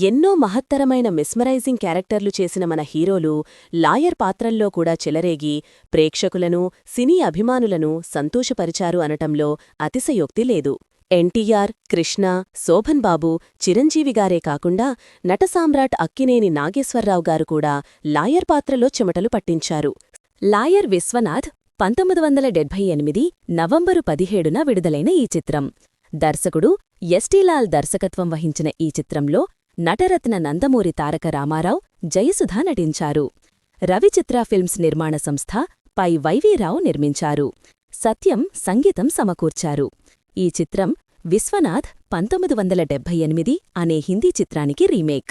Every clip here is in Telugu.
ఎన్నో మహత్తరమైన మెస్మరైజింగ్ క్యారెక్టర్లు చేసిన మన హీరోలు లాయర్ పాత్రల్లో కూడా చెలరేగి ప్రేక్షకులను సినీ అభిమానులను సంతోషపరిచారు అనటంలో అతిశయోక్తి లేదు. ఎన్టీఆర్ కృష్ణ శోభన్ బాబు చిరంజీవిగారే కాకుండా నటసామ్రాట్ అక్కినేని నాగేశ్వరరావు గారు కూడా లాయర్ పాత్రలో చెమటలు పట్టించారు. లాయర్ విశ్వనాథ్ పంతొమ్మిది వందల డెబ్భై ఎనిమిది నవంబరు పదిహేడున విడుదలైన ఈ చిత్రం. దర్శకుడు ఎస్టీలాల్ దర్శకత్వం వహించిన ఈ చిత్రంలో నటరత్న నందమూరి తారక రామారావు జయసుధ నటించారు. రవిచిత్ర ఫిల్మ్స్ నిర్మాణ సంస్థ పై వైవీరావు నిర్మించారు. సత్యం సంగీతం సమకూర్చారు. ఈ చిత్రం విశ్వనాథ్ పంతొమ్మిది వందల డెబ్బై ఎనిమిది అనే హిందీ చిత్రానికి రీమేక్.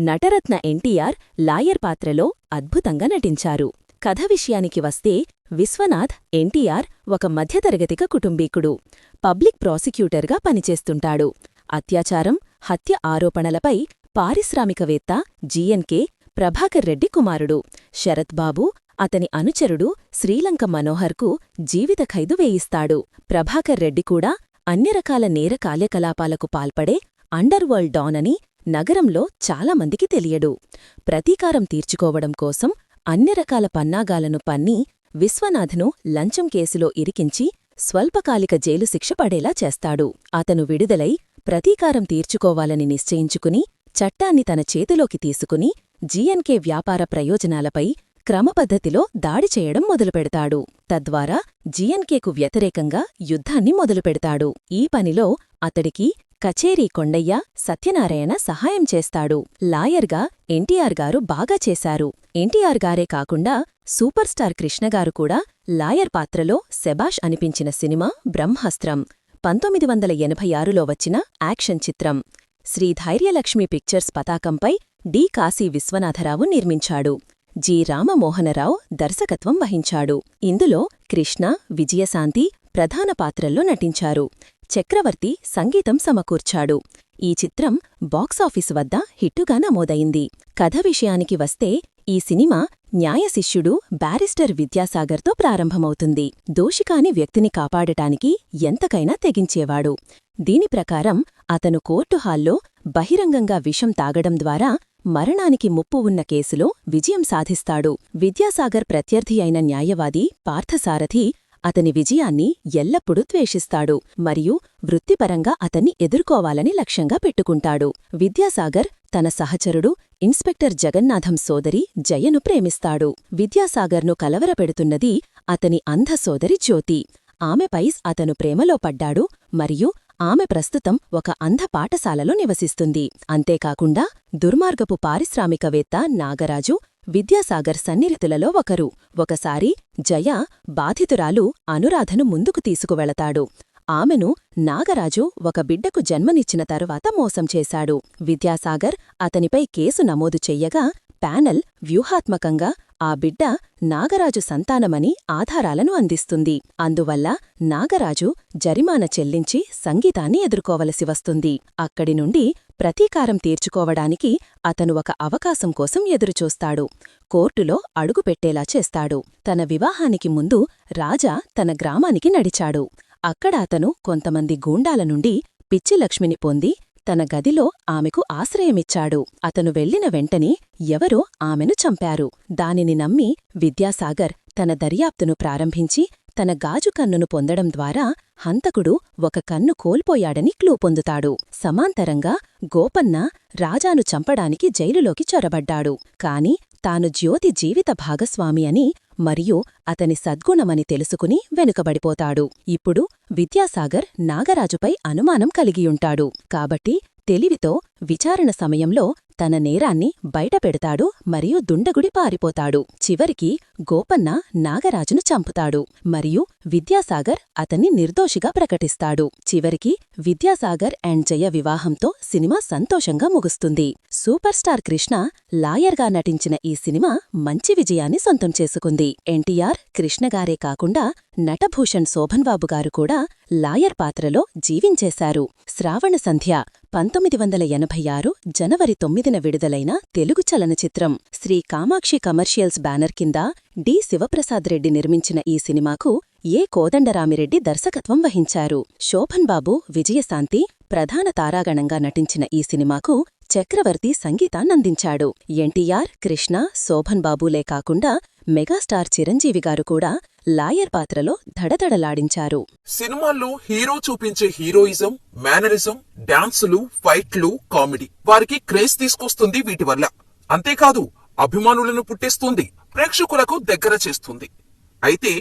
నటరత్న ఎన్టీఆర్ లాయర్ పాత్రలో అద్భుతంగా నటించారు. కథ విషయానికి వస్తే విశ్వనాథ్ ఎన్టీఆర్ ఒక మధ్యతరగతిక కుటుంబీకుడు. పబ్లిక్ ప్రాసిక్యూటర్గా పనిచేస్తుంటాడు. అత్యాచారం హత్య ఆరోపణలపై పారిశ్రామికవేత్త జీఎన్కే ప్రభాకర్ రెడ్డి కుమారుడు. శరత్ బాబు అతని అనుచరుడు శ్రీలంక మనోహర్కు జీవిత ఖైదు వేయిస్తాడు. ప్రభాకర్ రెడ్డి కూడా అన్ని రకాల నేర కార్యకలాపాలకు పాల్పడే అండర్వరల్డ్ డాన్ అని నగరంలో చాలామందికి తెలియడు. ప్రతీకారం తీర్చుకోవడం కోసం అన్ని రకాల పన్నాగాలను పన్ని విశ్వనాథ్ను లంచం కేసులో ఇరికించి స్వల్పకాలిక జైలు శిక్ష పడేలా చేస్తాడు. అతను విడుదలై ప్రతీకారం తీర్చుకోవాలని నిశ్చయించుకుని చట్టాన్ని తన చేతిలోకి తీసుకుని జీఎన్కే వ్యాపార ప్రయోజనాలపై క్రమపద్ధతిలో దాడి చేయడం మొదలుపెడతాడు. తద్వారా జీఎన్కేకు వ్యతిరేకంగా యుద్ధాన్ని మొదలుపెడతాడు. ఈ పనిలో అతడికి కచేరీ కొండయ్య సత్యనారాయణ సహాయం చేస్తాడు. లాయర్గా ఎన్టీఆర్ గారు బాగా చేశారు. ఎన్టీఆర్ గారే కాకుండా సూపర్ స్టార్ కృష్ణగారు కూడా లాయర్ పాత్రలో శబాష్ అనిపించిన సినిమా బ్రహ్మాస్త్రం. పంతొమ్మిది వందల ఎనభై ఆరులో వచ్చిన యాక్షన్ చిత్రం శ్రీ ధైర్యలక్ష్మి పిక్చర్స్ పతాకంపై డి కాశీ విశ్వనాథరావు నిర్మించాడు. జి రామమోహనరావు దర్శకత్వం వహించాడు. ఇందులో కృష్ణ విజయశాంతి ప్రధాన పాత్రల్లో నటించారు. చక్రవర్తి సంగీతం సమకూర్చాడు. ఈ చిత్రం బాక్సాఫీసు వద్ద హిట్టుగా నమోదైంది. కథ విషయానికి వస్తే ఈ సినిమా న్యాయశిష్యుడు బ్యారిస్టర్ విద్యాసాగర్తో ప్రారంభమవుతుంది. దోషికాని వ్యక్తిని కాపాడటానికి ఎంతకైనా తెగించేవాడు. దీని ప్రకారం అతను కోర్టు హాల్లో బహిరంగంగా విషం తాగడం ద్వారా మరణానికి ముప్పు ఉన్న కేసులో విజయం సాధిస్తాడు. విద్యాసాగర్ ప్రత్యర్థి అయిన న్యాయవాది పార్థసారథి అతని విజయాన్ని ఎల్లప్పుడూ ద్వేషిస్తాడు మరియు వృత్తిపరంగా అతన్ని ఎదుర్కోవాలని లక్ష్యంగా పెట్టుకుంటాడు. విద్యాసాగర్ తన సహచరుడు ఇన్స్పెక్టర్ జగన్నాథం సోదరి జయను ప్రేమిస్తాడు. విద్యాసాగర్ను కలవరపెడుతున్నది అతని అంధ సోదరి జ్యోతి. ఆమెపై అతను ప్రేమలో పడ్డాడు మరియు ఆమె ప్రస్తుతం ఒక అంధ పాఠశాలలో నివసిస్తుంది. అంతేకాకుండా దుర్మార్గపు పారిశ్రామికవేత్త నాగరాజు విద్యాసాగర్ సన్నిహితులలో ఒకరు. ఒకసారి జయ బాధితురాలు అనురాధను ముందుకు తీసుకువెళతాడు. ఆమెను నాగరాజు ఒక బిడ్డకు జన్మనిచ్చిన తరువాత మోసం చేశాడు. విద్యాసాగర్ అతనిపై కేసు నమోదు చెయ్యగా ప్యానెల్ వ్యూహాత్మకంగా ఆ బిడ్డ నాగరాజు సంతానమని ఆధారాలను అందిస్తుంది. అందువల్ల నాగరాజు జరిమాన చెల్లించి సంగీతాన్ని ఎదుర్కోవలసి వస్తుంది. అక్కడి నుండి ప్రతీకారం తీర్చుకోవడానికి అతను ఒక అవకాశం కోసం ఎదురుచూస్తాడు. కోర్టులో అడుగుపెట్టేలా చేస్తాడు. తన వివాహానికి ముందు రాజా తన గ్రామానికి నడిచాడు. అక్కడ అతను కొంతమంది గూండాల నుండి పిచ్చిలక్ష్మిని పొంది తన గదిలో ఆమెకు ఆశ్రయమిచ్చాడు. అతను వెళ్ళిన వెంటనే ఎవరో ఆమెను చంపారు. దానిని నమ్మి విద్యాసాగర్ తన దర్యాప్తును ప్రారంభించి తన గాజు కన్నును పొందడం ద్వారా హంతకుడు ఒక కన్ను కోల్పోయాడని క్లూ పొందుతాడు. సమాంతరంగా గోపన్న రాజాను చంపడానికి జైలులోకి చొరబడ్డాడు. కాని తాను జ్యోతి జీవిత భాగస్వామి అని మరియు అతని సద్గుణమని తెలుసుకుని వెనుకబడిపోతాడు. ఇప్పుడు విద్యాసాగర్ నాగరాజుపై అనుమానం కలిగియుంటాడు. కాబట్టి తెలివితో విచారణ సమయంలో తన నేరాన్ని బయటపెడతాడు మరియు దుండగుడి పారిపోతాడు. చివరికి గోపన్న నాగరాజును చంపుతాడు మరియు విద్యాసాగర్ అతన్ని నిర్దోషిగా ప్రకటిస్తాడు. చివరికి విద్యాసాగర్ అండ్ జయ వివాహంతో సినిమా సంతోషంగా ముగుస్తుంది. సూపర్ స్టార్ కృష్ణ లాయర్గా నటించిన ఈ సినిమా మంచి విజయాన్ని సొంతం చేసుకుంది. ఎన్టీఆర్ కృష్ణగారే కాకుండా నటభూషణ్ శోభన్బాబు గారు కూడా లాయర్ పాత్రలో జీవించేశారు. శ్రావణ సంధ్య పంతొమ్మిది వందల ఎనభై ఆరు జనవరి తొమ్మిది తొమ్మిదిన విడుదలైన తెలుగు చలనచిత్రం శ్రీ కామాక్షి కమర్షియల్స్ బ్యానర్ కింద డి శివప్రసాద్ రెడ్డి నిర్మించిన ఈ సినిమాకు ఏ కోదండరామిరెడ్డి దర్శకత్వం వహించారు. శోభన్ బాబు విజయశాంతి ప్రధాన తారాగణంగా నటించిన ఈ సినిమాకు చక్రవర్తి సంగీతాన్నందించాడు ఎన్టీఆర్ కృష్ణ శోభన్ బాబులే కాకుండా మెగాస్టార్ చిరంజీవి గారు కూడా లాయర్ పాత్రలో ధడధడలాడించారు. సినిమాల్లో హీరో చూపించే హీరోయిజం మేనరిజం డాన్సులు ఫైట్లు కామెడీ వారికి క్రేజ్ తీసుకొస్తుంది వీటి వల్ల. అంతేకాదు అభిమానులను పుట్టిస్తుంది ప్రేక్షకులకు దగ్గర చేస్తుంది. అయితే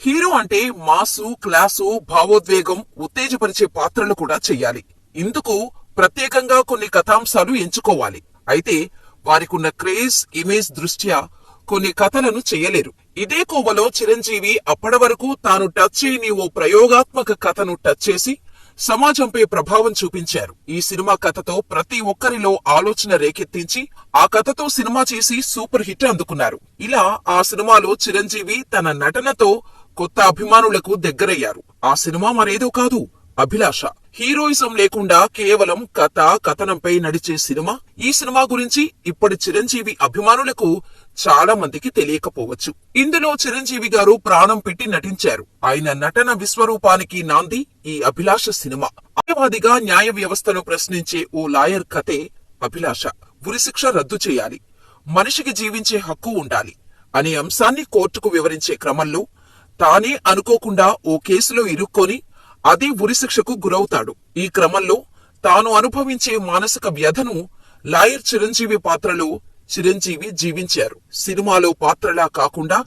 హీరో అంటే మాసు క్లాసు భావోద్వేగం ఉత్తేజపరిచే పాత్రలు కూడా చెయ్యాలి ఇందుకు ప్రత్యేకంగా కొన్ని కథాంశాలు ఎంచుకోవాలి. అయితే వారికున్న క్రేజ్ ఇమేజ్ దృష్ట్యా కొన్ని కథలను చెయ్యలేరు ఇదే కోవలో చిరంజీవి అప్పటి వరకు తాను టచ్ చేయని ఓ ప్రయోగాత్మక కథను టచ్ చేసి సమాజంపై ప్రభావం చూపించారు. ఈ సినిమా కథతో ప్రతి ఒక్కరిలో ఆలోచన రేకెత్తించి ఆ కథతో సినిమా చేసి సూపర్ హిట్ అందుకున్నారు. ఇలా ఆ సినిమాలో చిరంజీవి తన నటనతో కొత్త అభిమానులకు దగ్గరయ్యారు. ఆ సినిమా మరేదో కాదు అభిలాష. హీరోయిజం లేకుండా కేవలం కథ కథనంపై నడిచే సినిమా. ఈ సినిమా గురించి ఇప్పటి చిరంజీవి అభిమానులకు చాలా మందికి తెలియకపోవచ్చు. ఇందులో చిరంజీవి గారు ప్రాణం పెట్టి నటించారు. ఆయన నటన విశ్వరూపానికి నాంది ఈ అభిలాష సినిమా. న్యాయవాదిగా న్యాయ వ్యవస్థను ప్రశ్నించే ఓ లాయర్ కథే అభిలాష. ఉరిశిక్ష రద్దు చేయాలి. మనిషికి జీవించే హక్కు ఉండాలి అనే అంశాన్ని కోర్టుకు వివరించే క్రమంలో తానే అనుకోకుండా ఓ కేసులో ఇరుక్కొని అది ఉరిశిక్షకు గురవుతాడు. ఈ క్రమంలో తాను అనుభవించే మానసిక వ్యధను లాయర్ చిరంజీవి పాత్రలో చిరంజీవి జీవించారు. సినిమాలో పాత్రలా కాకుండా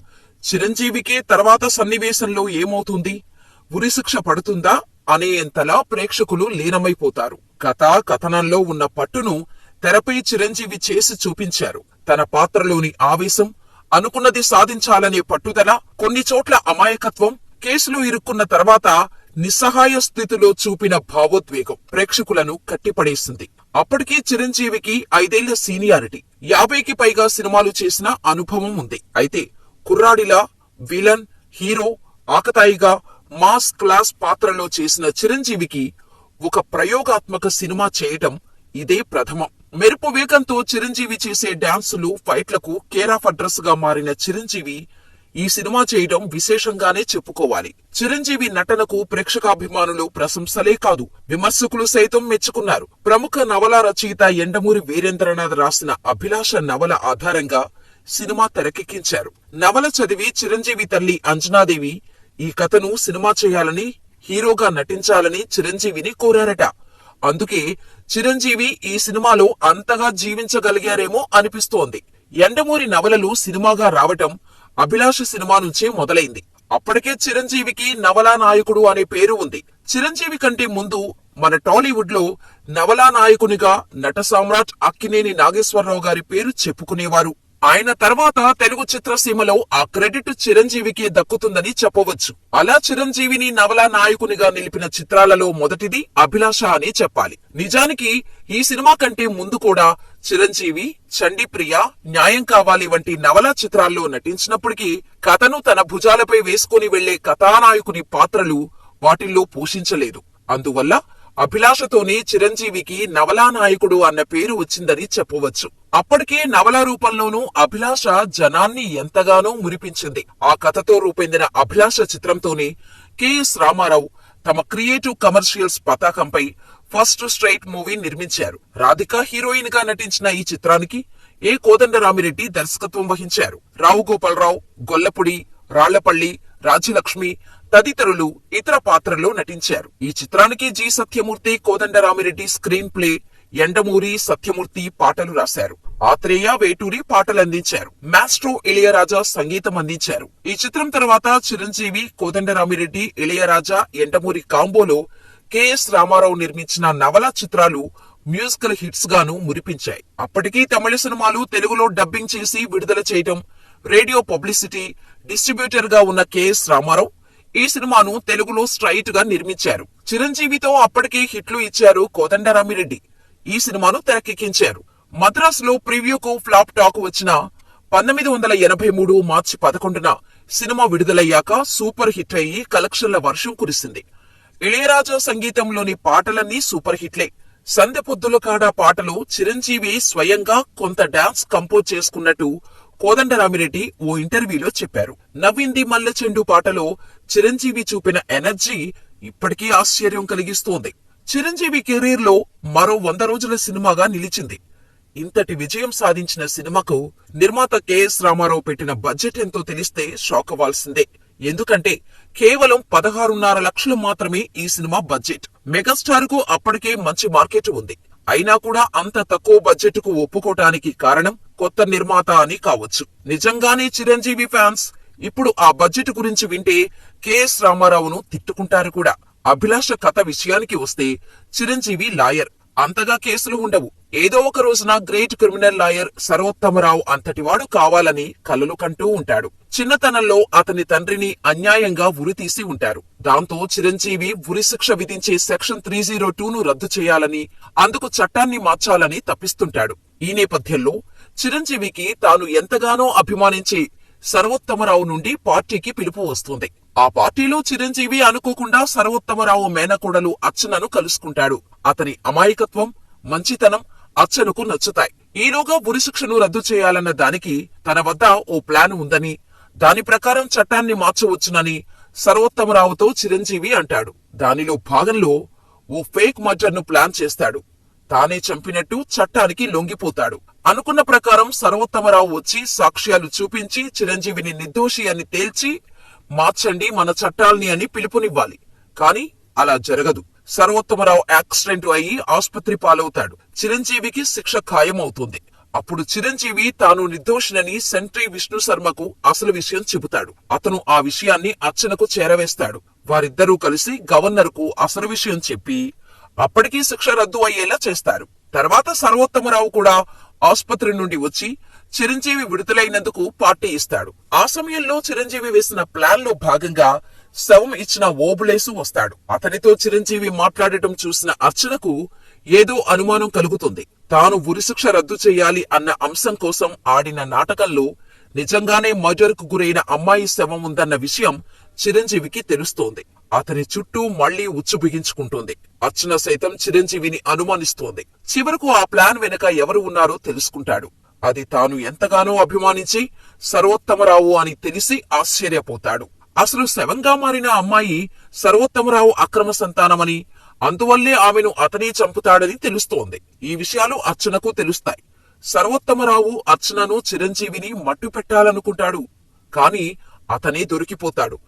చిరంజీవికే తర్వాత సన్నివేశంలో ఏమవుతుంది? ఉరిశిక్ష పడుతుందా? అనేంతలా ప్రేక్షకులు లీనమైపోతారు. కథా కథనంలో ఉన్న పట్టును తెరపై చిరంజీవి చేసి చూపించారు. తన పాత్రలోని ఆవేశం అనుకున్నది సాధించాలనే పట్టుదల కొన్ని చోట్ల అమాయకత్వం కేసులు ఇరుక్కున్న తర్వాత నిస్సహాయ స్థితిలో చూపిన భావోద్వేగం ప్రేక్షకులను కట్టిపడేసింది. అప్పటికే చిరంజీవికి ఐదేళ్ళ సీనియారిటీ యాభైకి పైగా సినిమాలు చేసిన అనుభవం ఉంది. అయితే కుర్రాడిలా విలన్ హీరో ఆకతాయిగా మాస్ క్లాస్ పాత్రలో చేసిన చిరంజీవికి ఒక ప్రయోగాత్మక సినిమా చేయటం ఇదే ప్రథమం. మెరుపు వేగంతో చిరంజీవి చేసే డాన్సులు ఫైట్లకు కేర్ ఆఫ్ అడ్రస్గా మారిన చిరంజీవి ఈ సినిమా చేయడం విశేషంగానే చెప్పుకోవాలి. చిరంజీవి నటనకు ప్రేక్షకాభిమానులు ప్రశంసలే కాదు విమర్శకులు సైతం మెచ్చుకున్నారు. ప్రముఖ నవల రచయిత ఎండమూరి వీరేంద్రనాథ్ రాసిన అభిలాష నవల ఆధారంగా సినిమా తెరకెక్కించారు. నవల చదివి చిరంజీవి తల్లి అంజనాదేవి ఈ కథను సినిమా చేయాలని హీరోగా నటించాలని చిరంజీవిని కోరారట. అందుకే చిరంజీవి ఈ సినిమాలో అంతగా జీవించగలిగారేమో అనిపిస్తోంది. ఎండమూరి నవలలు సినిమాగా రావటం అభిలాష సినిమా నుంచే మొదలైంది. అప్పటికే చిరంజీవికి నవలా నాయకుడు అనే పేరు ఉంది. చిరంజీవి కంటే ముందు మన టాలీవుడ్లో నవలా నాయకునిగా నట సామ్రాట్ అక్కినేని నాగేశ్వరరావు గారి పేరు చెప్పుకునేవారు. ఆయన తర్వాత తెలుగు చిత్రసీమలో ఆ క్రెడిట్ చిరంజీవికి దక్కుతుందని చెప్పవచ్చు. అలా చిరంజీవిని నవలా నాయకునిగా నిలిపిన చిత్రాలలో మొదటిది అభిలాష అని చెప్పాలి. నిజానికి ఈ సినిమా కంటే ముందు కూడా చిరంజీవి చండీప్రియ న్యాయం కావాలి వంటి నవలా చిత్రాల్లో నటించినప్పటికీ కథను తన భుజాలపై వేసుకుని వెళ్ళే కథానాయకుని పాత్రలు వాటిల్లో పోషించలేదు. అందువల్ల అభిలాషతోనే చిరంజీవికి నవలా నాయకుడు అన్న పేరు వచ్చిందని చెప్పవచ్చు. అప్పటికే నవల రూపంలోనూ అభిలాష జనాన్ని ఎంతగానో మురిపించింది. ఆ కథతో రూపొందిన అభిలాష చిత్రంతోనే కెఎస్ రామారావు తమ క్రియేటివ్ కమర్షియల్స్ పతాకంపై ఫస్ట్ స్ట్రైట్ మూవీ నిర్మించారు. రాధిక హీరోయిన్గా నటించిన ఈ చిత్రానికి ఏ కోదండరామిరెడ్డి దర్శకత్వం వహించారు. రావు గోపాలరావు గొల్లపుడి రాళ్ళపల్లి రాజ్యలక్ష్మి తదితరులు ఇతర పాత్రల్లో నటించారు. ఈ చిత్రానికి G. Satyamurthy Kodandaramireddy screenplay Yandamuri Satyamurthy పాటలు రాశారు. ఆత్రేయ వేటూరి పాటలు అందించారు. మాస్ట్రో ఇళయరాజా సంగీతం అందించారు. ఈ చిత్రం తర్వాత చిరంజీవి కోదండరామిరెడ్డి ఇళయరాజా ఎండమూరి కాంబోలో కెఎస్ రామారావు నిర్మించిన నవల చిత్రాలు మ్యూజికల్ హిట్స్ గాను మురిపించాయి. అప్పటికీ తమిళ సినిమాలు తెలుగులో డబ్బింగ్ చేసి విడుదల చేయటం రేడియో పబ్లిసిటీ డిస్ట్రిబ్యూటర్గా ఉన్న కెఎస్ రామారావు ఈ సినిమాను తెలుగులో స్ట్రైట్గా నిర్మించారు. చిరంజీవితో అప్పటికే హిట్లు ఇచ్చారు కోదండరామిరెడ్డి ఈ సినిమాను తెరకెక్కించారు. మద్రాసులో ప్రివ్యూకు ఫ్లాప్ టాక్ వచ్చిన పంతొమ్మిది వందల ఎనభై మూడు మార్చి పదకొండున సినిమా విడుదలయ్యాక సూపర్ హిట్ అయ్యి కలెక్షన్ల వర్షం కురిసింది. ఇళయరాజా సంగీతంలోని పాటలన్నీ సూపర్ హిట్లే. సందె పొద్దుల కాడ పాటలో చిరంజీవి స్వయంగా కొంత డాన్స్ కంపోజ్ చేసుకున్నట్టు కోదండరామిరెడ్డి ఓ ఇంటర్వ్యూలో చెప్పారు. నవ్వింది మల్లె చెండు పాటలో చిరంజీవి చూపిన ఎనర్జీ ఇప్పటికీ ఆశ్చర్యం కలిగిస్తోంది. చిరంజీవి కెరీర్లో మరో వంద రోజుల సినిమాగా నిలిచింది. ఇంతటి విజయం సాధించిన సినిమాకు నిర్మాత కెఎస్ రామారావు పెట్టిన బడ్జెట్ ఎంతో తెలిస్తే షాక్ అవ్వాల్సిందే. ఎందుకంటే కేవలం పదహారున్నర లక్షలు మాత్రమే ఈ సినిమా బడ్జెట్. మెగాస్టార్కు అప్పటికే మంచి మార్కెట్ ఉంది. అయినా కూడా అంత తక్కువ బడ్జెట్కు ఒప్పుకోటానికి కారణం కొత్త నిర్మాత అని కావచ్చు. నిజంగానే చిరంజీవి ఫ్యాన్స్ ఇప్పుడు ఆ బడ్జెట్ గురించి వింటే కెఎస్ రామారావును తిట్టుకుంటారు కూడా. అభిలాష కథ విషయానికి వస్తే చిరంజీవి లాయర్. అంతగా కేసులు ఉండవు. ఏదో ఒక రోజున గ్రేట్ క్రిమినల్ లాయర్ సర్వోత్తమరావు అంతటివాడు కావాలని కలలు కంటూ ఉంటాడు. చిన్నతనంలో అతని తండ్రిని అన్యాయంగా ఉరితీసి ఉంటారు. దాంతో చిరంజీవి ఉరిశిక్ష విధించే సెక్షన్ త్రీ జీరో ను రద్దు చేయాలని అందుకు చట్టాన్ని మార్చాలని తప్పిస్తుంటాడు. ఈ నేపథ్యంలో చిరంజీవికి తాను ఎంతగానో అభిమానించి సర్వోత్తమరావు నుండి పార్టీకి పిలుపు వస్తుంది. ఆ పార్టీలో చిరంజీవి అనుకోకుండా సర్వోత్తమరావు మేనకోడలు అర్చనను కలుసుకుంటాడు. అతని అమాయకత్వం మంచితనం అర్చనకు నచ్చుతాయి. ఈలోగా ఉరిశిక్షను రద్దు చేయాలన్న దానికి తన వద్ద ఓ ప్లాన్ ఉందని దాని ప్రకారం చట్టాన్ని మార్చవచ్చునని సర్వోత్తమరావుతో చిరంజీవి అంటాడు. దానిలో భాగంలో ఓ ఫేక్ మర్డర్ను ప్లాన్ చేస్తాడు. తానే చంపినట్టు చట్టానికి లొంగిపోతాడు. అనుకున్న ప్రకారం సర్వోత్తమరావు వచ్చి సాక్ష్యాలు చూపించి చిరంజీవిని నిర్దోషి అని తేల్చి మార్చండి మన చట్టాల్ని అని పిలుపునివ్వాలి. కాని అలా జరగదు. సర్వోత్తమరావు యాక్సిడెంట్ అయ్యి ఆసుపత్రి పాలవుతాడు. చిరంజీవికి శిక్ష ఖాయమవుతుంది. అప్పుడు చిరంజీవి తాను నిర్దోషినని సెంట్రీ విష్ణు శర్మకు అసలు విషయం చెబుతాడు. అతను ఆ విషయాన్ని అర్చనకు చేరవేస్తాడు. వారిద్దరూ కలిసి గవర్నర్కు అసలు విషయం చెప్పి అప్పటికీ శిక్ష రద్దు అయ్యేలా చేస్తారు. తర్వాత సర్వోత్తమరావు కూడా ఆసుపత్రి నుండి వచ్చి చిరంజీవి విడుదలైనందుకు పార్టీ ఇస్తాడు. ఆ సమయంలో చిరంజీవి వేసిన ప్లాన్లో భాగంగా శవం ఇచ్చిన ఓబులేసు వస్తాడు. అతనితో చిరంజీవి మాట్లాడటం చూసిన అర్చనకు ఏదో అనుమానం కలుగుతుంది. తాను ఉరిశిక్ష రద్దు చేయాలి అన్న అంశం కోసం ఆడిన నాటకంలో నిజంగానే మర్డర్కు గురైన అమ్మాయి శవం ఉందన్న విషయం చిరంజీవికి తెలుస్తోంది. అతని చుట్టూ మళ్ళీ ఉచ్చు బిగించుకుంటుంది. అర్చన సైతం చిరంజీవిని అనుమానిస్తోంది. చివరకు ఆ ప్లాన్ వెనుక ఎవరు ఉన్నారో తెలుసుకుంటాడు. అది తాను ఎంతగానో అభిమానించి సర్వోత్తమరావు అని తెలిసి ఆశ్చర్యపోతాడు. అసలు శవంగా మారిన అమ్మాయి సర్వోత్తమరావు అక్రమ సంతానమని అందువల్లే ఆమెను అతనే చంపుతాడని తెలుస్తోంది. ఈ విషయాలు అర్చనకు తెలుస్తాయి. సర్వోత్తమరావు అర్చనను చిరంజీవిని మట్టు పెట్టాలనుకుంటాడు కాని అతనే దొరికిపోతాడు.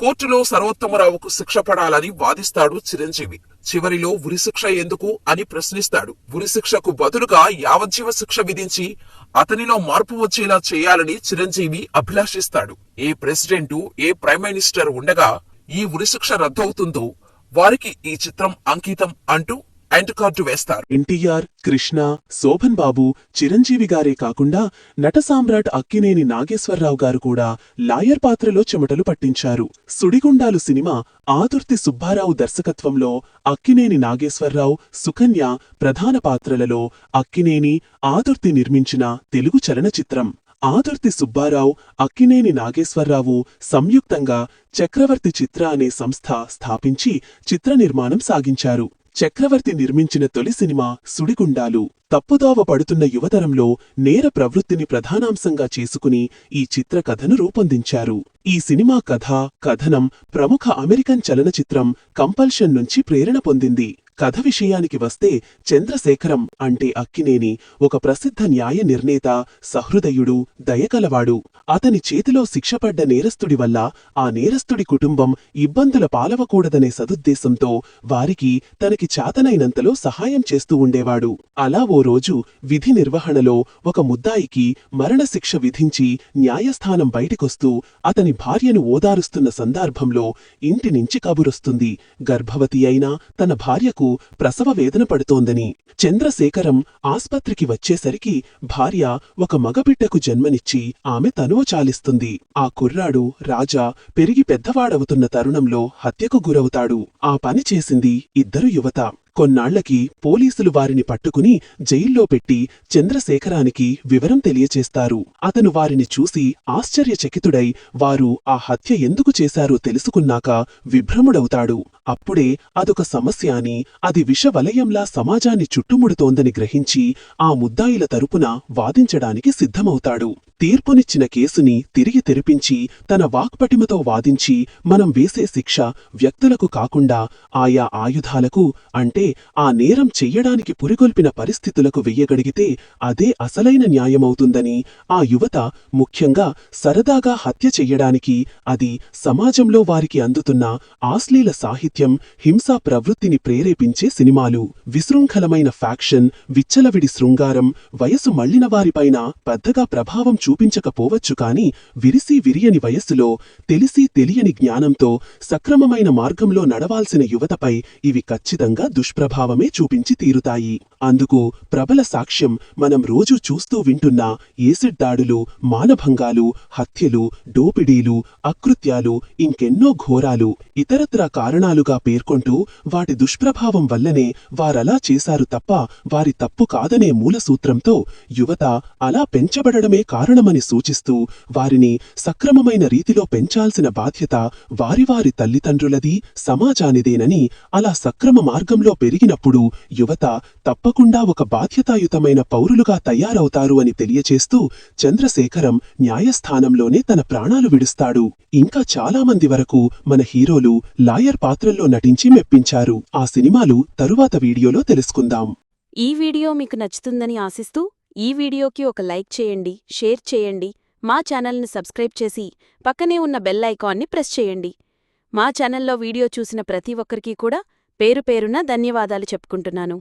కోర్టులో సర్వోత్తమరావుకు శిక్ష పడాలని వాదిస్తాడు చిరంజీవి. చివరిలో ఉరిశిక్ష ఎందుకు అని ప్రశ్నిస్తాడు. ఉరిశిక్షకు బదులుగా యావజ్జీవ శిక్ష విధించి అతనిలో మార్పు వచ్చేలా చేయాలని Chiranjeevi అభిలాషిస్తాడు. A president a prime minister ఉండగా ఈ ఉరిశిక్ష రద్దవుతుందో వారికి ఈ చిత్రం అంకితం అంటూ అండ్ కార్డు వేస్తారు. ఎన్టీఆర్ కృష్ణ శోభన్ బాబు చిరంజీవి గారే కాకుండా నట సామ్రాట్ అక్కినేని నాగేశ్వరరావు గారు కూడా లాయర్ పాత్రలో చెమటలు పట్టించారు. సుడిగుండాలు సినిమా ఆదుర్తి సుబ్బారావు దర్శకత్వంలో అక్కినేని నాగేశ్వరరావు సుకన్య ప్రధాన పాత్రలలో అక్కినేని ఆదుర్తి నిర్మించిన తెలుగు చలనచిత్రం. ఆదుర్తి సుబ్బారావు అక్కినేని నాగేశ్వరరావు సంయుక్తంగా చక్రవర్తి చిత్ర అనే సంస్థ స్థాపించి చిత్ర నిర్మాణం సాగించారు. చక్రవర్తి నిర్మించిన తొలి సినిమా సుడిగుండాలు. తప్పుదోవ పడుతున్న యువతరంలో నేర ప్రవృత్తిని ప్రధానాంశంగా చేసుకుని ఈ చిత్ర కథను రూపొందించారు. ఈ సినిమా కథ కథనం ప్రముఖ అమెరికన్ చలనచిత్రం కంపల్షన్ నుంచి ప్రేరణ పొందింది. కథ విషయానికి వస్తే చంద్రశేఖరం అంటే అక్కినేని ఒక ప్రసిద్ధ న్యాయ నిర్ణేత సహృదయుడు దయకలవాడు అతని చేతిలో శిక్షపడ్డ నేరస్తుడి వల్ల ఆ నేరస్తుడి కుటుంబం ఇబ్బందుల పాలవకూడదనే సదుద్దేశంతో వారికి తనకి చాతనైనంతలో సహాయం చేస్తూ ఉండేవాడు. అలా ఓ రోజు విధి నిర్వహణలో ఒక ముద్దాయికి మరణశిక్ష విధించి న్యాయస్థానం బయటికొస్తూ అతని భార్యను ఓదారుస్తున్న సందర్భంలో ఇంటి నుంచి కబురొస్తుంది. గర్భవతి అయినా తన భార్యకు ప్రసవ వేదన పడుతోందని చంద్రశేఖరం ఆస్పత్రికి వచ్చేసరికి భార్య ఒక మగబిడ్డకు జన్మనిచ్చి ఆమె తనువ చాలిస్తుంది. ఆ కుర్రాడు రాజా పెరిగి పెద్దవాడవుతున్న తరుణంలో హత్యకు గురవుతాడు. ఆ పని చేసింది ఇద్దరు యువత. కొన్నాళ్ళకి పోలీసులు వారిని పట్టుకుని జైల్లో పెట్టి చంద్రశేఖరానికి వివరం తెలియచేస్తారు. అతను వారిని చూసి ఆశ్చర్యచకితుడై వారు ఆ హత్య ఎందుకు చేశారో తెలుసుకున్నాక విభ్రముడవుతాడు. అప్పుడే అదొక సమస్య అని అది విషవలయంలా సమాజాన్ని చుట్టుముడుతోందని గ్రహించి ఆ ముద్దాయిల తరపున వాదించడానికి సిద్ధమవుతాడు. తీర్పునిచ్చిన కేసుని తిరిగి తెరిపించి తన వాక్పటిమతో వాదించి మనం వేసే శిక్ష వ్యక్తులకు కాకుండా ఆయా ఆయుధాలకు అంటే ఆ నేరం చెయ్యడానికి పురిగొల్పిన పరిస్థితులకు వెయ్యగలిగితే అదే అసలైన న్యాయమవుతుందని ఆ యువత ముఖ్యంగా సరదాగా హత్య చెయ్యడానికి అది సమాజంలో వారికి అందుతున్న ఆశ్లీల సాహిత్యం హింసా ప్రవృత్తిని ప్రేరేపించే సినిమాలు. విశృంఖలమైన ఫ్యాక్షన్ విచ్చలవిడి శృంగారం వయసు మళ్ళిన వారిపైన పెద్దగా ప్రభావం చూపించకపోవచ్చు కాని విరిసి విరియని వయస్సులో తెలిసి తెలియని జ్ఞానంతో సక్రమమైన మార్గంలో నడవాల్సిన యువతపై ఇవి ఖచ్చితంగా దుష్ప్రభావమే చూపించి తీరుతాయి. అందుకు ప్రబల సాక్ష్యం మనం రోజూ చూస్తూ వింటున్న ఏసిడ్ దాడులు మానభంగాలు హత్యలు డోపిడీలు అకృత్యాలు ఇంకెన్నో ఘోరాలు ఇతరత్రా కారణాలు కారణాలుగా పేర్కొంటూ వాటి దుష్ప్రభావం వల్లనే వారలా చేశారు తప్ప వారి తప్పు కాదనే మూలసూత్రంతో యువత అలా పెంచబడమే కారణమని సూచిస్తూ వారిని సక్రమమైన రీతిలో పెంచాల్సిన బాధ్యత వారి వారి తల్లిదండ్రులది సమాజానిదేనని అలా సక్రమ మార్గంలో పెరిగినప్పుడు యువత తప్పకుండా ఒక బాధ్యతాయుతమైన పౌరులుగా తయారవుతారు అని తెలియచేస్తూ చంద్రశేఖరం న్యాయస్థానంలోనే తన ప్రాణాలు విడుస్తాడు. ఇంకా చాలామంది వరకు మన హీరోలు లాయర్ పాత్రలు పాత్రల్లో నటించి మెప్పించారు. ఆ సినిమాలు తరువాత వీడియోలో తెలుసుకుందాం. ఈ వీడియో మీకు నచ్చుతుందని ఆశిస్తూ ఈ వీడియోకి ఒక లైక్ చేయండి షేర్ చేయండి మా ఛానల్ని సబ్స్క్రైబ్ చేసి పక్కనే ఉన్న బెల్ ఐకాన్ని ప్రెస్ చేయండి. మా ఛానల్లో వీడియో చూసిన ప్రతి ఒక్కరికీ కూడా పేరు పేరున ధన్యవాదాలు చెప్పుకుంటున్నాను.